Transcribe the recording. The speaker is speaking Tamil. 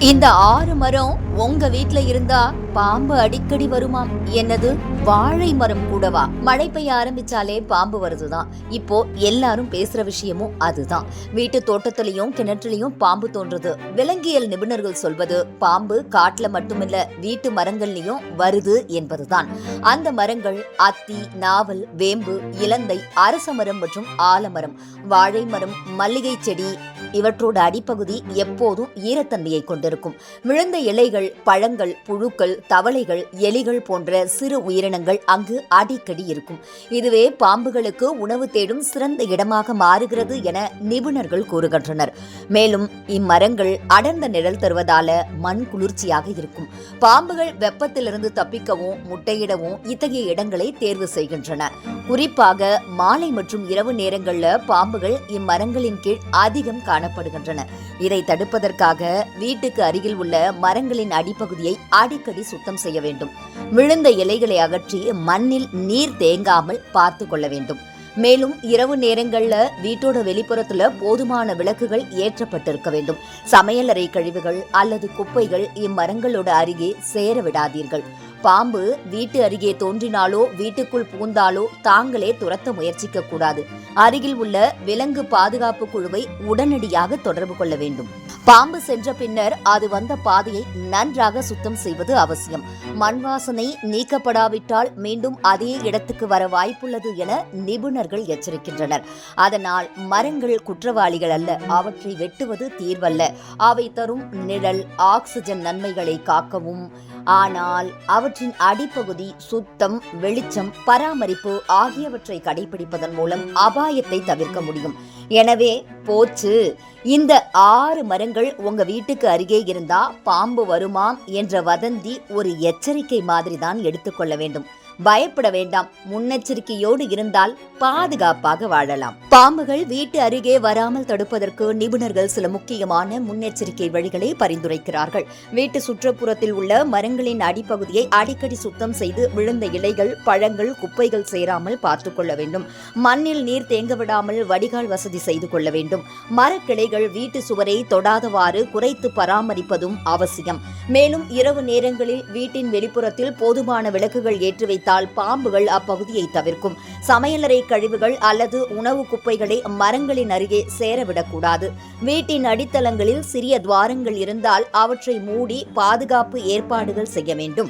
இந்த ஆறு மரம் உங்க வீட்ல இருந்தா பாம்பு அடிக்கடி வருமாம். என்னது? வாழை மரம் கூடவா? மழை பெய்ய ஆரம்பிச்சாலே பாம்பு வருதுதான். இப்போ எல்லாரும் பேசுற விஷயமும் அதுதான். வீட்டு தோட்டத்திலையும் கிணற்றுலயும் பாம்பு தோன்றுது. விலங்கியல் நிபுணர்கள் சொல்வது பாம்பு காட்டுல மட்டுமில்ல வீட்டு மரங்கள்லயும் வருது என்பதுதான். அந்த மரங்கள் அத்தி நாவல் வேம்பு இலந்தை அரச மரம் மற்றும் ஆலமரம் வாழை மரம் மல்லிகை செடி இவற்றோட அடிப்பகுதி எப்போதும் ஈரத்தன்மையை கொண்டிருக்கும். விழுந்த இலைகள் பழங்கள் புழுக்கள் தவளைகள் எலிகள் போன்ற சிறு உயிரினங்கள் அங்கு அடிக்கடி இருக்கும். இதுவே பாம்புகளுக்கு உணவு தேடும் சிறந்த இடமாக மாறுகிறது என நிபுணர்கள் கூறுகின்றனர். மேலும் இம்மரங்கள் அடர்ந்த நிழல் தருவதால மண் குளிர்ச்சியாக இருக்கும். பாம்புகள் வெப்பத்திலிருந்து தப்பிக்கவும் முட்டையிடவும் இத்தகைய இடங்களை தேர்வு செய்கின்றன. குறிப்பாக மாலை மற்றும் இரவு நேரங்களில் பாம்புகள் இம்மரங்களின் கீழ் அதிகம் காணப்படுகின்றன. இதை தடுப்பதற்காக வீட்டுக்கு அருகில் உள்ள மரங்களின் அடிப்பகுதியை அடிக்கடி சுத்தம் செய்ய வேண்டும். விழுந்த இலைகளை அகற்றி மண்ணில் நீர் தேங்காமல் பார்த்து கொள்ள வேண்டும். மேலும் இரவு நேரங்கள்ல வீட்டோட வெளிப்புறத்துல போதுமான விளக்குகள் ஏற்றப்பட்டிருக்க வேண்டும். சமையலறை கழிவுகள் அல்லது குப்பைகள் இம்மரங்களோட அருகே சேர விடாதீர்கள். பாம்பு வீட்டு அருகே தோன்றினாலோ வீட்டுக்குள் பூந்தாலோ தாங்களே துரத்த முயற்சிக்க கூடாது. அருகில் உள்ள விலங்கு பாதுகாப்பு குழுவை உடனடியாக தொடர்பு கொள்ள வேண்டும். பாம்பு சென்ற பின்னர் அது வந்த பாதையை நன்றாக சுத்தம் செய்வது அவசியம். மண் வாசனை நீக்கப்படாவிட்டால் மீண்டும் அதே இடத்துக்கு வர வாய்ப்புள்ளது என நிபுணர்கள் எச்சரிக்கின்றனர். அதனால் மரங்கள் குற்றவாளிகள் அல்ல அவற்றை வெட்டுவது தீர்வல்ல. அவை தரும் நிழல் ஆக்சிஜன் நன்மைகளை காக்கவும் ஆனால் அவற்றின் அடிப்பகுதி சுத்தம் வெளிச்சம் பராமரிப்பு ஆகியவற்றை கடைபிடிப்பதன் மூலம் அபாயத்தை தவிர்க்க முடியும். எனவே போச்சு இந்த ஆறு மரங்கள் உங்க வீட்டுக்கு அருகே இருந்தா பாம்பு வருமாம் என்ற வதந்தி ஒரு எச்சரிக்கை மாதிரி தான் எடுத்துக்கொள்ள வேண்டும். பயப்பட வேண்டாம். முன்னெச்சரிக்கையோடு இருந்தால் பாதுகாப்பாக வாழலாம். பாம்புகள் வீட்டு அருகே வராமல் தடுப்பதற்கு நிபுணர்கள் சில முக்கியமான முன்னெச்சரிக்கை வழிகளை பரிந்துரைக்கிறார்கள். வீட்டு சுற்றுப்புறத்தில் உள்ள மரங்களின் அடிப்பகுதியை அடிக்கடி சுத்தம் செய்து விழுந்த இலைகள் பழங்கள் குப்பைகள் சேராமல் பார்த்துக் கொள்ள வேண்டும். மண்ணில் நீர் தேங்க விடாமல் வடிகால் வசதி செய்து கொள்ள வேண்டும். மரக்கிளைகள் வீட்டு சுவரை தொடாதவாறு குறைத்து பராமரிப்பதும் அவசியம். மேலும் இரவு நேரங்களில் வீட்டின் வெளிப்புறத்தில் போதுமான விளக்குகள் ஏற்றி வைத்தால் பாம்புகள் அப்பகுதியை தவிர்க்கும். சமையலறை கழிவுகள் அல்லது உணவு குப்பைகளை மரங்களின் அருகே சேரவிடக்கூடாது. வீட்டின் அடித்தளங்களில் சிறிய துவாரங்கள் இருந்தால் அவற்றை மூடி பாதுகாப்பு ஏற்பாடுகள் செய்ய வேண்டும்.